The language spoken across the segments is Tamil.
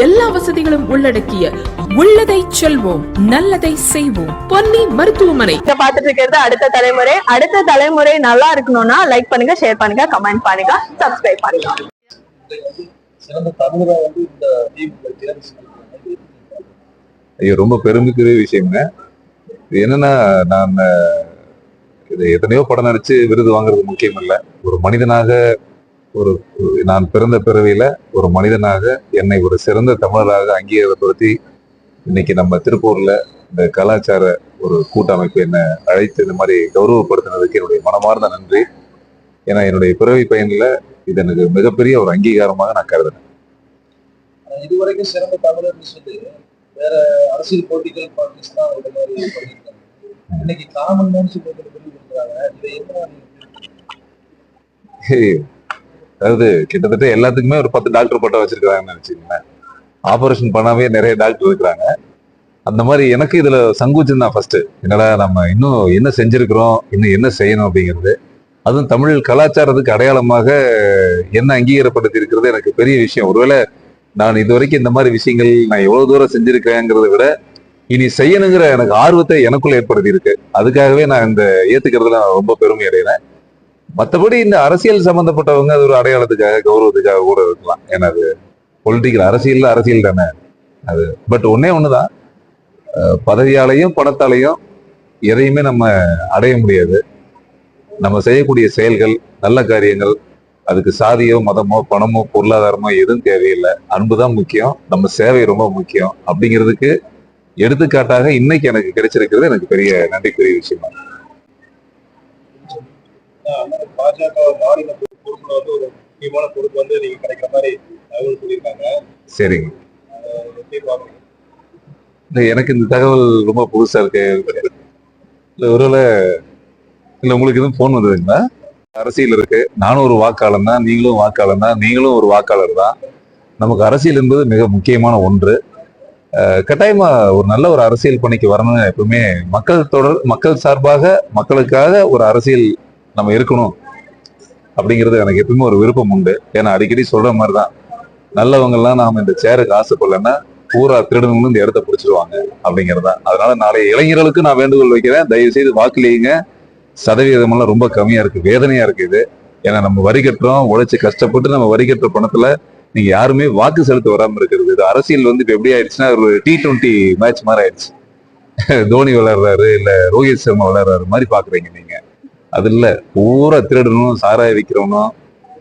எல்லா வசதிகளும் உள்ளடக்கிய உள்ளதை செல்வோம் நல்லதை செய்வோம். பொன்னி மருத்துவமனை. பாத்துட்டு இருக்கிறது அடுத்த தலைமுறை. அடுத்த தலைமுறை நல்லா இருக்கணும்னா லைக் பண்ணுங்க ஷேர் பண்ணுங்க கமெண்ட் பண்ணுங்க சப்ஸ்கிரைப் பண்ணுங்க. சிறந்த தமிழரா வந்து இந்த தீவுகளை தேர்வு செஞ்சிருக்காங்க ஐயோ ரொம்ப பெருமைக்குரிய விஷயங்க. இது என்னன்னா நான் இது எத்தனையோ படம் நடிச்சு விருது வாங்குறது முக்கியம் இல்லை ஒரு மனிதனாக ஒரு நான் பிறந்த பிறவியில ஒரு மனிதனாக என்னை ஒரு சிறந்த தமிழராக அங்கீகாரப்படுத்தி இன்னைக்கு நம்ம திருப்பூர்ல இந்த கலாச்சார ஒரு கூட்டமைப்பு என்னை அழைத்து இந்த மாதிரி கௌரவப்படுத்தினதுக்கு என்னுடைய மனமார்ந்த நன்றி. ஏன்னா என்னுடைய பிறவி பயனில் இது எனக்கு மிகப்பெரிய ஒரு அங்கீகாரமாக நான் கருதுறேன். ஆனா இதுவரைக்கும் சிறந்த தமிழர்னு சொல்லி வேற அரசியல் போட்டிகள் பார்ட்டிஸ் தான் இந்த மாதிரி பண்ணியிருக்காங்க. இன்னைக்கு காமன் மேன் சொல்லி இதை என்ன அதாவது கிட்டத்தட்ட எல்லாத்துக்குமே ஒரு பத்து டாக்டர் பட்டம் வச்சிருக்கிறாங்கன்னு நினைச்சுக்கோங்களேன் ஆபரேஷன் பண்ணாமே நிறைய டாக்டர் இருக்கிறாங்க. அந்த மாதிரி எனக்கு இதுல சங்கூச்சம் தான் ஃபர்ஸ்ட் என்னடா நம்ம இன்னும் என்ன செஞ்சிருக்கிறோம் இன்னும் என்ன செய்யணும் அப்படிங்கிறது. அதுவும் தமிழ் கலாச்சாரத்துக்கு அடையாளமாக என்ன அங்கீகாரப்படுத்தி இருக்கிறது எனக்கு பெரிய விஷயம். ஒருவேளை நான் இது வரைக்கும் இந்த மாதிரி விஷயங்கள் நான் எவ்வளவு தூரம் செஞ்சிருக்கேங்கிறத விட இனி செய்யணுங்கிற எனக்கு ஆர்வத்தை எனக்குள்ள ஏற்படுத்தி இருக்கு அதுக்காகவே நான் இந்த ஏத்துக்கிறதுல ரொம்ப பெருமை அடைகிறேன். மற்றபடி இந்த அரசியல் சம்பந்தப்பட்டவங்க அது ஒரு அடையாளத்துக்காக கௌரவத்துக்காக கூட இருக்கலாம். ஏன்னா அது பொலிட்டிக்கல் அரசியல் அரசியல் தானே. அது பட் ஒன்னே ஒண்ணுதான். பதவியாலையும் பணத்தாலையும் எதையுமே நம்ம அடைய முடியாது. நம்ம செய்யக்கூடிய செயல்கள் நல்ல காரியங்கள் அதுக்கு சாதியோ மதமோ பணமோ பொருளாதாரமோ எதுவும் தேவையில்லை. அன்பு தான் முக்கியம். நம்ம சேவை ரொம்ப முக்கியம். அப்படிங்கிறதுக்கு எடுத்துக்காட்டாக இன்னைக்கு எனக்கு கிடைச்சிருக்கிறது எனக்கு பெரிய நன்றிக்குரிய விஷயமா பாஜக மாநில பொறுப்புல வந்து ஒரு முக்கியமான பொறுப்பு வந்து நீங்க கிடைக்கிற மாதிரி தகவல் சொல்லியிருக்காங்க. சரிங்க. எனக்கு இந்த தகவல் ரொம்ப புதுசா இருக்கு. இல்ல ஒருவேளை இல்ல உங்களுக்கு எதுவும் போன் வந்ததுங்களா? அரசியல் இருக்கு. நானும் ஒரு வாக்காளர் தான் நீங்களும் வாக்காளர் தான் நீங்களும் ஒரு வாக்காளர் தான். நமக்கு அரசியல் என்பது மிக முக்கியமான ஒன்று. கட்டாயமா ஒரு நல்ல ஒரு அரசியல் பணிக்கு வரணும்னு எப்பவுமே மக்கள் தொடர் மக்கள் சார்பாக மக்களுக்காக ஒரு அரசியல் நம்ம இருக்கணும் அப்படிங்கிறது எனக்கு எப்பவுமே ஒரு விருப்பம் உண்டு. ஏன்னா அடிக்கடி சொல்ற மாதிரி தான் நல்லவங்கெல்லாம் நாம இந்த சேருக்கு ஆசைப்படலன்னா பூரா திருடனுங்களும் இந்த இடத்த பிடிச்சிருவாங்க அப்படிங்கிறது தான் அதனால நாளைய இளைஞர்களுக்கு நான் வேண்டுகோள் வைக்கிறேன். தயவு செய்து வாக்குலீங்க சதவீதமெல்லாம் ரொம்ப கம்மியா இருக்கு. வேதனையா இருக்கு இது. ஏன்னா நம்ம வரி கட்டுறோம் உழைச்சி கஷ்டப்பட்டு நம்ம வரி கட்டுற பணத்துல நீங்க யாருமே வாக்கு செலுத்த வராம இருக்கிறது. இது அரசியல் வந்து இப்ப எப்படி ஆயிடுச்சுன்னா ஒரு டி டுவெண்ட்டி மேட்ச் மாதிரி ஆயிடுச்சு. தோனி விளையாடுறாரு இல்ல ரோஹித் சர்மா விளையாடுறாரு மாதிரி பாக்குறீங்க நீங்க. அது இல்லை பூரா திருடணும் சாராய விற்கிறவனும்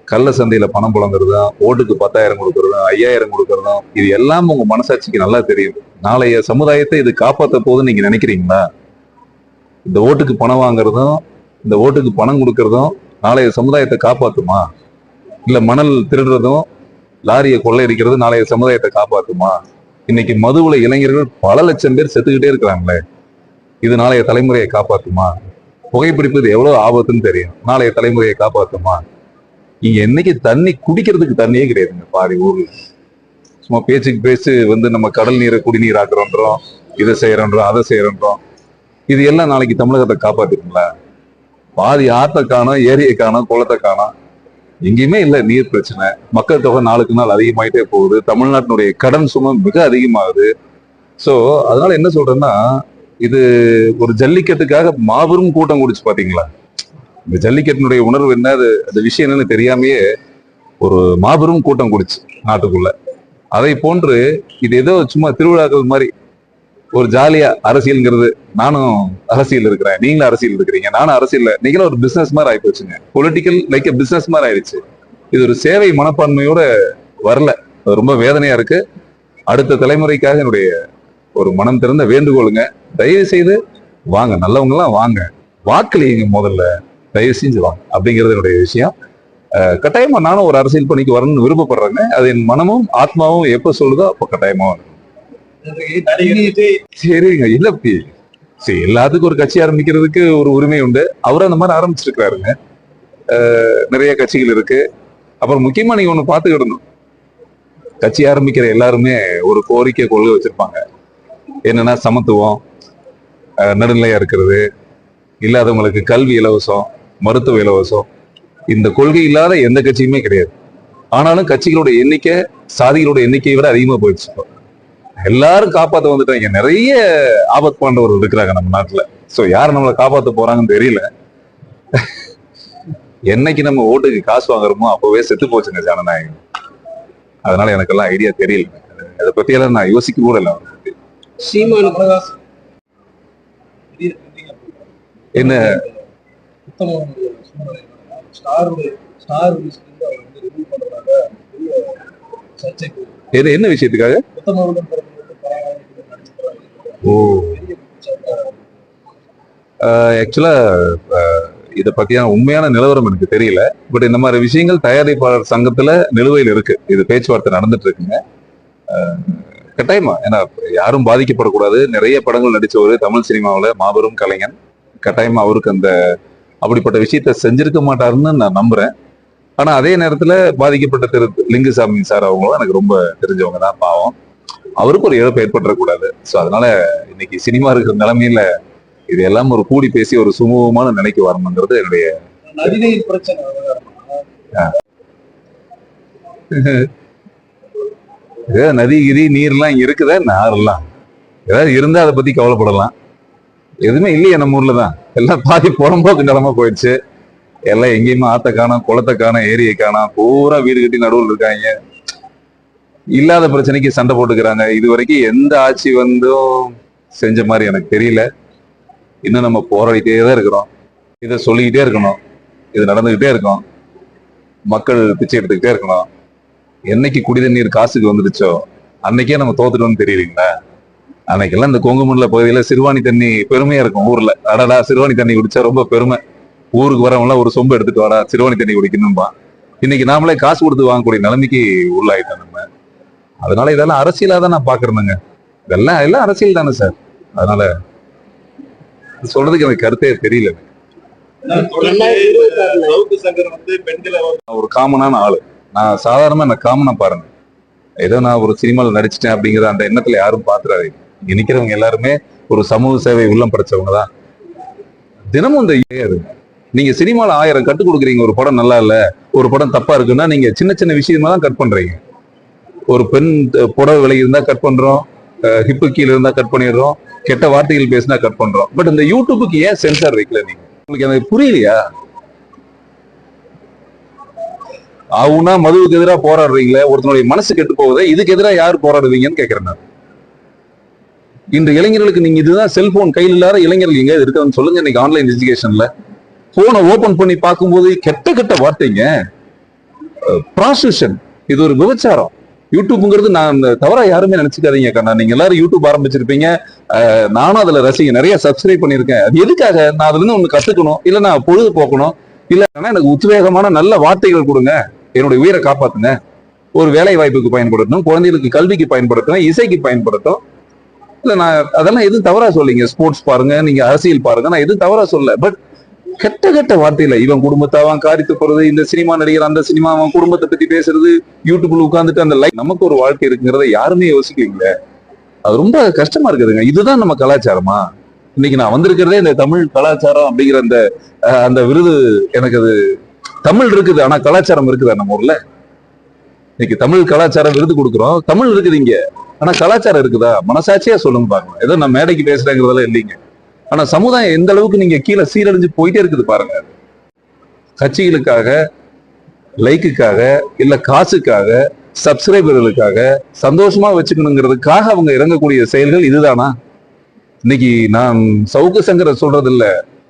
கள்ள சந்தையில் பணம் புலங்குறதும் ஓட்டுக்கு பத்தாயிரம் கொடுக்கறதும் ஐயாயிரம் கொடுக்கறதும் இது எல்லாம் உங்கள் மனசாட்சிக்கு நல்லா தெரியும் நாளைய சமுதாயத்தை இது காப்பாற்ற போதுன்னு நீங்கள் நினைக்கிறீங்களா? இந்த ஓட்டுக்கு பணம் வாங்குறதும் இந்த ஓட்டுக்கு பணம் கொடுக்கறதும் நாளைய சமுதாயத்தை காப்பாற்றுமா இல்லை மணல் திருடுறதும் லாரியை கொள்ளையடிக்கிறது நாளைய சமுதாயத்தை காப்பாற்றுமா இன்னைக்கு மதுவுல இளைஞர்கள் பல லட்சம் பேர் செத்துக்கிட்டே இருக்கிறாங்களே இது நாளைய தலைமுறையை காப்பாற்றுமா புகைப்பிடிப்பது எவ்வளவு ஆபத்துன்னு தெரியும். நாளைய தலைமுறையை காப்பாத்துமா? இங்க என்னைக்கு தண்ணி குடிக்கிறதுக்கு தண்ணியே கிடையாதுங்க. பாதி ஊர்ல. சும்மா பேச்சுக்கு பேச்சு வந்து நம்ம கடல் நீரை குடிநீர் ஆக்குறோன்றோம் இதை செய்யறோன்றோம் அதை செய்யறோன்றோம். இது எல்லாம் நாளைக்கு தமிழகத்தை காப்பாத்திருங்களா பாதி ஆற்ற காணோம் ஏரியை காணோம் குளத்தை காணோம். எங்கேயுமே இல்லை நீர் பிரச்சனை. மக்கள் தொகை நாளுக்கு நாள் அதிகமாயிட்டே போகுது. தமிழ்நாட்டினுடைய கடன் சுமை மிக அதிகமாகுது. ஸோ அதனால என்ன சொல்றேன்னா இது ஒரு ஜல்லிக்கட்டுக்காக மாபெரும் கூட்டம் கூடிச்சு பாத்தீங்களா? இந்த ஜல்லிக்கட்டினுடைய உணர்வு என்ன? அது அந்த விஷயம் என்னன்னு தெரியாமையே ஒரு மாபெரும் கூட்டம் கூடிச்சு நாட்டுக்குள்ள. அதை போன்று இது ஏதோ சும்மா திருவிழாக்கள் மாதிரி ஒரு ஜாலியா அரசியல்ங்கிறது நானும் அரசியல் இருக்கிறேன். நீங்களும் அரசியல் இருக்கிறீங்க. நானும் அரசியல் நீங்களும் ஒரு பிசினஸ் மாதிரி ஆகி போச்சுங்க. பொலிட்டிக்கல் லைக் பிசினஸ் மாதிரி ஆயிடுச்சு. இது ஒரு சேவை மனப்பான்மையோட வரல. அது ரொம்ப வேதனையா இருக்கு. அடுத்த தலைமுறைக்காக என்னுடைய ஒரு மனம் திறந்த வேண்டுகோளுங்க. தயவு செய்து வாங்க நல்லவங்கெல்லாம் வாங்க. வாக்களியுங்க முதல்ல தயவு செஞ்சு வாங்க அப்படிங்கிறது என்னுடைய விஷயம். கட்டாயமா நானும் ஒரு அரசியல் பணிக்கு வரணும்னு விருப்பப்படுறேங்க. அது என் மனமும் ஆத்மாவும் எப்ப சொல்லுதோ அப்ப கட்டாயமா சரிங்க இல்ல சரி எல்லாத்துக்கும் ஒரு கட்சி ஆரம்பிக்கிறதுக்கு ஒரு உரிமை உண்டு. அவரும் அந்த மாதிரி ஆரம்பிச்சிருக்கிறாருங்க. நிறைய கட்சிகள் இருக்கு. அப்புறம் முக்கியமா நீங்க ஒண்ணு பாத்துக்கிடணும் கட்சி ஆரம்பிக்கிற எல்லாருமே ஒரு கோரிக்கை கொள்கை வச்சிருப்பாங்க. என்னன்னா சமத்துவம் நடுநிலையா இருக்கிறது. இல்லாதவங்களுக்கு கல்வி இலவசம் மருத்துவ இலவசம். இந்த கொள்கை இல்லாத எந்த கட்சியுமே கிடையாது. ஆனாலும் கட்சிகளோட எண்ணிக்கை சாதிகளோட எண்ணிக்கையை விட அதிகமா போயிடுச்சு எல்லாரும் காப்பாத்த வந்துட்டாங்க. நிறைய ஆபத் பாண்டவர்கள் இருக்கிறாங்க நம்ம நாட்டுல. சோ யார் நம்மளை காப்பாத்த போறாங்கன்னு தெரியல. என்னைக்கு நம்ம ஓட்டுக்கு காசு வாங்குறோமோ அப்பவே செத்து போச்சுங்க ஜனநாயகம். அதனால எனக்கெல்லாம் ஐடியா தெரியல அதை பத்தி எல்லாம் நான் யோசிக்க கூட இல்லை. சீமான கமலஹாசன் என்ன? விஷயத்துக்காக? ஓ. ஆக்சுவலா இதை பத்தியான உண்மையான நிலவரம் எனக்கு தெரியல. பட் இந்த மாதிரி விஷயங்கள் தயாரிப்பாளர் சங்கத்துல நிலுவையில் இருக்கு. இது பேச்சுவார்த்தை நடந்துட்டு இருக்குங்க. கட்டாயமா. ஏன்னா யாரும் பாதிக்கப்படக்கூடாது. நிறைய படங்கள் நடிச்சவர் தமிழ் சினிமாவில் மாபெரும் கலைஞன். கட்டாயமா அவருக்கு அந்த அப்படிப்பட்ட விஷயத்த செஞ்சிருக்க மாட்டாருன்னு நான் நம்புறேன். ஆனா அதே நேரத்துல பாதிக்கப்பட்ட திரு லிங்குசாமி சார் அவங்களும் எனக்கு ரொம்ப தெரிஞ்சவங்க தான் பாவம். அவருக்கு ஒரு இழப்பு ஏற்பட்டுறக்கூடாது. ஸோ அதனால இன்னைக்கு சினிமா இருக்கிற நிலைமையில இது எல்லாம் ஒரு கூடி பேசி ஒரு சுமூகமான நிலைக்கு வரணுங்கிறது என்னுடைய பிரச்சனை ஏதாவது நதி கிரி நீர்லாம் இங்க இருக்குதா? நாரெல்லாம் ஏதாவது இருந்தா அதை பத்தி கவலைப்படலாம். எதுவுமே இல்லையே நம்ம ஊரில் தான். எல்லாம் பாதி புறம்போக்கு நிலமா போயிடுச்சு. எல்லாம் எங்கேயுமே ஆத்த காணோம் குளத்தை காணும் ஏரியை காணோம். பூரா வீடு கட்டி நடுவில் இருக்காங்க. இல்லாத பிரச்சனைக்கு சண்டை போட்டுக்கிறாங்க. இது வரைக்கும் எந்த ஆட்சி வந்தும் செஞ்ச மாதிரி எனக்கு தெரியல. இன்னும் நம்ம போராடிட்டே தான் இருக்கிறோம். இதை சொல்லிக்கிட்டே இருக்கணும். இது நடந்துகிட்டே இருக்கும் மக்கள் பிச்சை எடுத்துக்கிட்டே இருக்கணும். என்னைக்கு குடி தண்ணீர் காசுக்கு வந்துடுச்சோ அன்னைக்கே நம்ம தோத்துட்டோம்னு தெரியலீங்களா அன்னைக்கெல்லாம் இந்த கொங்குமண்டல பகுதியில சிறுவாணி தண்ணி பெருமையா இருக்கும் ஊர்ல. அடடா சிறுவாணி தண்ணி குடிச்சா ரொம்ப பெருமை. ஊருக்கு வரவங்களாம் ஒரு சொம்பு எடுத்துட்டு வாடா சிறுவாணி தண்ணி குடிக்கணும்பா. இன்னைக்கு நாமளே காசு கொடுத்து வாங்கக்கூடிய நிலைமைக்கு உள்ளாயிட்டோம் நம்ம. அதனால இதெல்லாம் அரசியலா தான் நான் பாக்குறேனுங்க. இதெல்லாம் எல்லாம் அரசியல் தானே சார். அதனால சொல்றதுக்கு எனக்கு கருத்தே தெரியல. ஒரு காமனான ஆளு. நான் சாதாரணமாக என்ன காமனாக பாருங்க. ஏதோ நான் ஒரு சினிமாவில் நடிச்சிட்டேன் அப்படிங்கிற அந்த எண்ணத்தில் யாரும் பாத்துறாரு இங்க எல்லாருமே ஒரு சமூக சேவை உள்ளம் படைச்சவங்க தான். தினமும் இந்த ஏறு நீங்கள் சினிமாவில் ஆயிரம் கட்டு கொடுக்குறீங்க ஒரு படம் நல்லா இல்லை ஒரு படம் தப்பாக இருக்குன்னா நீங்கள் சின்ன சின்ன விஷயமா தான் கட் பண்ணுறீங்க ஒரு பெண் புடவை விலை இருந்தால் கட் பண்ணுறோம் ஹிப்பு கீழே இருந்தால் கட் பண்ணிடுறோம் கெட்ட வார்த்தைகள் பேசினா கட் பண்ணுறோம் பட் இந்த யூடியூபுக்கு ஏன் சென்சார் வைக்கல நீங்க? உங்களுக்கு எனக்கு புரியலையா? அவனா மதுவுக்கு எதிராக போராடுறீங்களே ஒருத்தனுடைய மனசு கெட்டு போகுதே இதுக்கு எதிராக யார் போராடுவீங்கன்னு கேட்கிறேன் நான். இன்று இளைஞர்களுக்கு நீங்க இதுதான் செல்போன் கையில் இல்லாத இளைஞர்கள் எங்க இருக்குதுன்னு சொல்லுங்க இன்னைக்கு ஆன்லைன் எஜுகேஷன்ல போனை ஓபன் பண்ணி பார்க்கும்போது கெட்ட கெட்ட வார்த்தைங்க. ப்ராஸ்டியூஷன் இது ஒரு விபச்சாரம். யூடியூப்ங்கிறது நான் தவறா யாருமே நினைச்சுக்காதீங்க கண்ணா நீங்க எல்லாரும் யூடியூப் ஆரம்பிச்சிருப்பீங்க. நானும் அதுல ரசிக நிறைய சப்ஸ்கிரைப் பண்ணிருக்கேன் அது எதுக்காக? நான் அதுல இருந்து ஒண்ணு கத்துக்கணும் இல்ல நான் பொழுது போக்கணும் இல்ல எனக்கு உத்வேகமான நல்ல வார்த்தைகள் கொடுங்க. என்னுடைய உயிரை காப்பாத்துங்க. ஒரு வேலை வாய்ப்புக்கு பயன்படுத்தணும் குழந்தைகளுக்கு கல்விக்கு பயன்படுத்தணும் இசைக்கு பயன்படுத்தும் இல்லை நான் அதெல்லாம் எதுவும் தவறா சொல்லிங்க ஸ்போர்ட்ஸ் பாருங்க நீங்க அரசியல் பாருங்க நான் எதுவும் தவறா சொல்ல பட் கெட்ட கெட்ட வார்த்தையில இவன் குடும்பத்தை அவன் காரித்து போறது இந்த சினிமா நடிகர் அந்த சினிமா அவன் குடும்பத்தை பத்தி பேசுறது யூடியூப்ல உட்காந்துட்டு அந்த லைக் நமக்கு ஒரு வாழ்க்கை இருக்குங்கிறத யாருமே யோசிக்கலீங்களே. அது ரொம்ப கஷ்டமா இருக்குதுங்க. இதுதான் நம்ம கலாச்சாரமா? இன்னைக்கு நான் வந்திருக்கிறதே இந்த தமிழ் கலாச்சாரம் அப்படிங்கிற அந்த அந்த விருது எனக்கு அது தமிழ் இருக்குது ஆனா கலாச்சாரம் இருக்குதா நம்ம ஊர்ல. இன்னைக்கு தமிழ் கலாச்சாரம் விருது கொடுக்குறோம். தமிழ் இருக்குது இங்க. ஆனா கலாச்சாரம் இருக்குதா? மனசாட்சியா சொல்லுங்க பாருங்க. ஏதோ நான் மேடைக்கு பேசுறேங்கிறதெல்லாம் இல்லைங்க. ஆனா சமுதாயம் எந்த அளவுக்கு நீங்க கீழே சீரழிஞ்சு போயிட்டே இருக்குது பாருங்க. கட்சிகளுக்காக லைக்குக்காக இல்ல காசுக்காக சப்ஸ்கிரைபர்களுக்காக சந்தோஷமா வச்சுக்கணுங்கிறதுக்காக அவங்க இறங்கக்கூடிய செயல்கள் இதுதானா? இன்னைக்கு நான் சவுக்கு சங்கரை சொல்றது இல்ல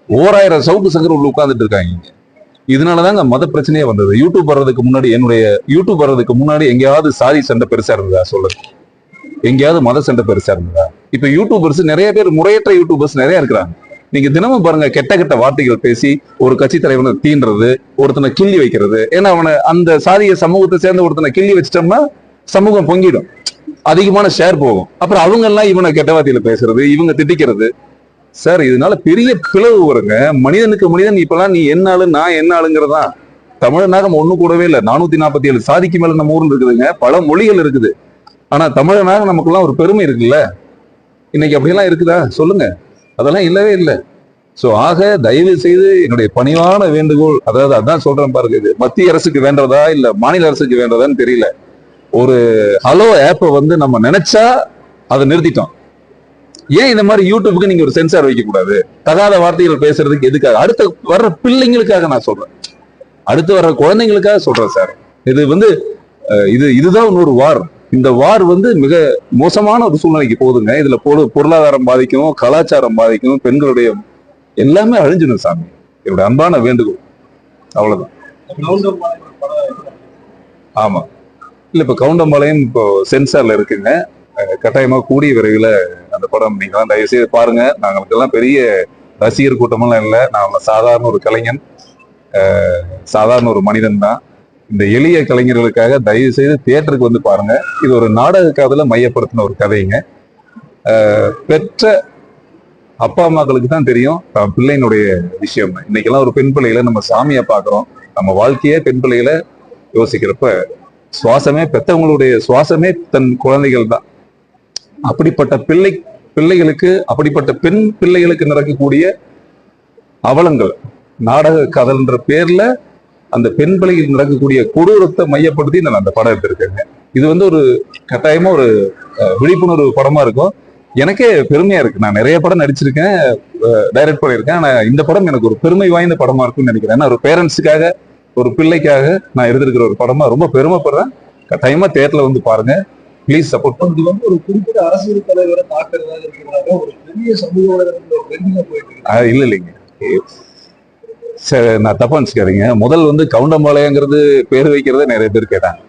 ஓராயிரம் சவுக்கு சங்கர் உள்ள உட்கார்ந்துட்டு இருக்காங்க இதனால இதனாலதாங்க மத பிரச்சனையே வந்தது. யூடியூப் வர்றதுக்கு முன்னாடி என்னுடைய யூடியூப் வர்றதுக்கு முன்னாடி எங்கேயாவது சாதி சண்டை பெருசா இருந்ததா? சொல்லுங்க. எங்கேயாவது மத சண்டை பெருசா இருந்ததா? இப்ப யூடியூபர்ஸ் நிறைய பேர் முறையற்ற யூடியூபர்ஸ் நிறைய இருக்கிறாங்க. நீங்க தினமும் பாருங்க கெட்ட கெட்ட வார்த்தைகள் பேசி ஒரு கட்சி தலைவனை தீண்டுறது ஒருத்தனை கிள்ளி வைக்கிறது. ஏன்னா அவனை அந்த சாதிய சமூகத்தை சேர்ந்த ஒருத்தனை கிள்ளி வச்சிட்டோம்னா சமூகம் பொங்கிடும். அதிகமான ஷேர் போகும். அப்புறம் அவங்க எல்லாம் இவனை கெட்ட வார்த்தையில பேசுறது இவங்க திட்டிக்கிறது. சார் இதனால பெரிய பிளவு வருங்க. மனிதனுக்கு மனிதன் இப்பெல்லாம் நீ என்ன ஆளு நான் என்ன ஆளுங்கிறதா? தமிழனாக நம்ம ஒண்ணு கூடவே இல்லை. நானூத்தி நாற்பத்தி ஏழு சாதிக்கு மேல நம்ம ஊர்ல இருக்குதுங்க. பல மொழிகள் இருக்குது. ஆனா தமிழனாக நமக்குலாம் ஒரு பெருமை இருக்குல்ல? இன்னைக்கு அப்படியெல்லாம் இருக்குதா? சொல்லுங்க. அதெல்லாம் இல்லவே இல்லை. ஸோ ஆக தயவு செய்து என்னுடைய பணிவான வேண்டுகோள் அதாவது அதான் சொல்றேன் பாருங்க இது. மத்திய அரசுக்கு வேண்டதா இல்ல மாநில அரசுக்கு வேண்டதான்னு தெரியல. ஒரு ஹலோ ஆப்பை வந்து நம்ம நினைச்சா அதை நிறுத்திட்டோம். ஏன் இந்த மாதிரி யூடியூபுக்கு நீங்க ஒரு சென்சார் வைக்க கூடாது தகாத வார்த்தைகள் பேசுறதுக்கு எதுக்காக? அடுத்த வர்ற பிள்ளைங்களுக்காக நான் சொல்றேன். அடுத்து வர்ற குழந்தைங்களுக்காக சொல்றேன் சார் இது வந்து இது இதுதான் இன்னொரு வார் இந்த வார் வந்து மிக மோசமான ஒரு சூழ்நிலைக்கு போகுதுங்க. இதுல பொரு பொருளாதாரம் பாதிக்கும் கலாச்சாரம் பாதிக்கும் பெண்களுடைய எல்லாமே அழிஞ்சிடும் சாமி. என்னோட அன்பான வேண்டுகோள். அவ்வளவுதான். ஆமா. இல்ல இப்ப கவுண்டம்பாளையம் இப்போ சென்சார்ல இருக்குங்க. கட்டாயமா கூடிய விரைவில் அந்த படம் நீங்க தயவு செய்து பாருங்க நாங்களுக்கெல்லாம் பெரிய ரசிகர் கூட்டமெல்லாம் இல்லை. நான் சாதாரண ஒரு கலைஞன். சாதாரண ஒரு மனிதன் தான். இந்த எளிய கலைஞர்களுக்காக தயவு செய்து தியேட்டருக்கு வந்து பாருங்க. இது ஒரு நாடக காதல மையப்படுத்தின ஒரு கதைங்க. பெற்ற அப்பா அம்மாக்களுக்கு தான் தெரியும். பிள்ளையினுடைய விஷயம். இன்னைக்கெல்லாம் ஒரு பெண் பிள்ளைகளை நம்ம சாமியை பார்க்குறோம். நம்ம வாழ்க்கையே பெண் பிள்ளைகளை யோசிக்கிறப்ப சுவாசமே பெத்தவங்களுடைய சுவாசமே தன் குழந்தைகள் தான். அப்படிப்பட்ட பிள்ளை பிள்ளைகளுக்கு அப்படிப்பட்ட பெண் பிள்ளைகளுக்கு நடக்கக்கூடிய அவலங்கள். நாடக கதல்ன்ற பேர்ல அந்த பெண் பிள்ளைகள் நடக்கக்கூடிய கொடூரத்தை மையப்படுத்தி நான் அந்த படம் எடுத்திருக்கேங்க. இது வந்து ஒரு கட்டாயமா ஒரு அஹ், விழிப்புணர்வு படமா இருக்கும். எனக்கே பெருமையா இருக்கு. நான் நிறைய படம் நடிச்சிருக்கேன் டைரக்ட் பண்ணியிருக்கேன் ஆனா இந்த படம் எனக்கு ஒரு பெருமை வாய்ந்த படமா இருக்கும்னு நினைக்கிறேன். ஏன்னா ஒரு பேரண்ட்ஸுக்காக ஒரு பிள்ளைக்காக நான் எழுதியிருக்கிற ஒரு படமா ரொம்ப பெருமைப்படுறேன். கட்டாயமா தேட்டர்ல வந்து பாருங்க. ப்ளீஸ் சப்போர்ட் இது வந்து ஒரு குறிப்பிட்ட அரசியல் தலைவரை தாக்குறதாக இருக்கிறதாக ஒரு பெரிய சமூக ட்ரெண்டிங்கா போயிட்டு இருக்கு. இல்ல இல்லைங்க. சரி நான் தப்பா நினைச்சுக்காதீங்க. முதல் வந்து கவுண்டம்பாளையங்கிறது பேர் வைக்கிறதே நிறைய பேர் கேட்டாங்க.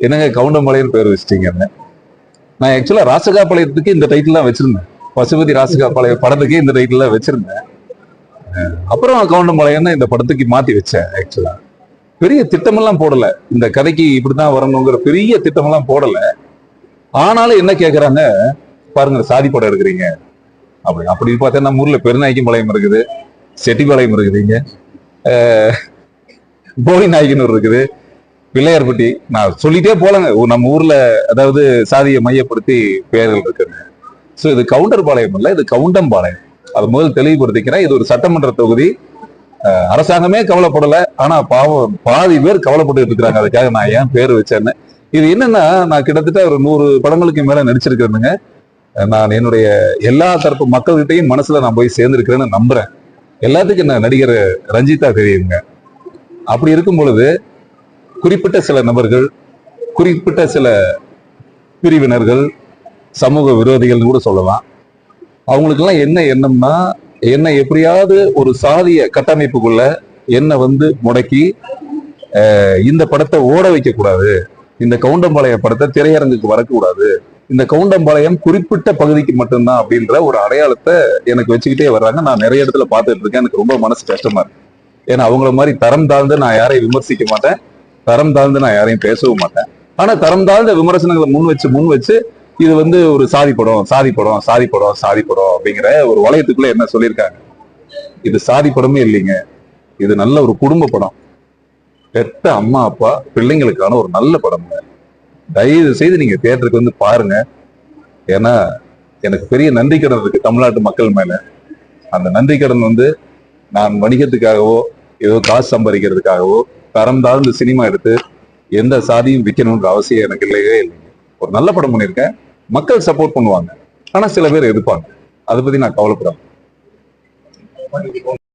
என்னங்க கவுண்டம்பாளையம் பேர் வச்சிட்டீங்கன்னு நான் ஆக்சுவலா ராசகாபாளையத்துக்கு இந்த டைட்டில் தான் வச்சிருந்தேன். பசுபதி ராசகாபாளையம் படத்துக்கு இந்த டைட்டில் தான் வச்சிருந்தேன். அப்புறம் கவுண்டம்பாளையம் இந்த படத்துக்கு மாத்தி வச்சேன் ஆக்சுவலா பெரிய திட்டமெல்லாம் போடல. இந்த கதைக்கு இப்படிதான் வரணுங்கிற பெரிய திட்டமெல்லாம் போடல. ஆனாலும் என்ன கேட்கறாங்க பாருங்க சாதி படம் எடுக்கிறீங்க. அப்படி அப்படி பார்த்தா நம்ம ஊர்ல பெருநாய்க்கும் பாளையம் இருக்குது. செட்டிப்பாளையம் இருக்குதுங்க போலி நாய்க்குன்னு இருக்குது. பிள்ளையார்பட்டி நான் சொல்லிட்டே போலங்க. நம்ம ஊர்ல அதாவது சாதியை மையப்படுத்தி பெயர்கள் இருக்குங்க. ஸோ இது கவுண்டர் பாளையம் இல்லை இது கவுண்டம்பாளையம். அது முதல் தெளிவுபடுத்திக்கிறேன். இது ஒரு சட்டமன்ற தொகுதி. அரசாங்கமே கவலைப்படலை. ஆனா பாவம் பாதி பேர் கவலைப்பட்டு இருக்கிறாங்க. அதுக்காக நான் ஏன் பேர் வச்சேன்னு இது என்னன்னா நான் கிட்டத்தட்ட ஒரு நூறு படங்களுக்கு மேல நடிச்சிருக்கிறேனுங்க. நான் என்னுடைய எல்லா தரப்பு மக்கள்கிட்டையும் மனசுல நான் போய் சேர்ந்திருக்கிறேன்னு நம்புறேன். எல்லாத்துக்கும் நான் நடிகர் ரஞ்சிதா தெரியுங்க. அப்படி இருக்கும் பொழுது குறிப்பிட்ட சில நபர்கள் குறிப்பிட்ட சில பிரிவினர்கள் சமூக விரோதிகள்னு கூட சொல்லலாம். அவங்களுக்கெல்லாம் என்ன எண்ணம்னா என்னை எப்படியாவது ஒரு சாதிய கட்டமைப்புக்குள்ள என்னை வந்து முடக்கி இந்த படத்தை ஓட வைக்க கூடாது இந்த கவுண்டம்பாளைய படத்தை திரையரங்குக்கு வரக்கூடாது. இந்த கவுண்டம்பாளையம் குறிப்பிட்ட பகுதிக்கு மட்டும்தான் அப்படின்ற ஒரு அடையாளத்தை எனக்கு வச்சுக்கிட்டே வர்றாங்க. நான் நிறைய இடத்துல பார்த்துட்டு இருக்கேன். எனக்கு ரொம்ப மனசு கஷ்டமா இருக்கு. ஏன்னா அவங்கள மாதிரி தரம் தாழ்ந்து நான் யாரையும் விமர்சிக்க மாட்டேன். தரம் தாழ்ந்து நான் யாரையும் பேசவும் மாட்டேன். ஆனா தரம் தாழ்ந்த விமர்சனங்களை முன் வச்சு முன் வச்சு இது வந்து ஒரு சாதி படம் சாதி படம் சாதி படம் சாதி படம் அப்படிங்கிற ஒரு வளையத்துக்குள்ள என்ன சொல்லியிருக்காங்க? இது சாதி படமே இல்லைங்க. இது நல்ல ஒரு குடும்ப படம். பெத்த அம்மா அப்பா பிள்ளைங்களுக்கான ஒரு நல்ல படம். தயவு செய்து நீங்க தியேட்டருக்கு வந்து பாருங்க. ஏன்னா எனக்கு பெரிய நன்றி கடன் இருக்கு தமிழ்நாட்டு மக்கள் மேல. அந்த நன்றி கடன் வந்து நான் வணிகத்துக்காகவோ ஏதோ காசு சம்பாதிக்கிறதுக்காகவோ தரம் தாழ்ந்த சினிமா எடுத்து எந்த சாதியும் விற்கணுன்ற அவசியம் எனக்கு இல்லையே இல்லைங்க. ஒரு நல்ல படம் பண்ணியிருக்கேன். மக்கள் சப்போர்ட் பண்ணுவாங்க. ஆனா சில பேர் எதிர்ப்பாங்க. அதை பத்தி நான் கவலைப்படுறேன்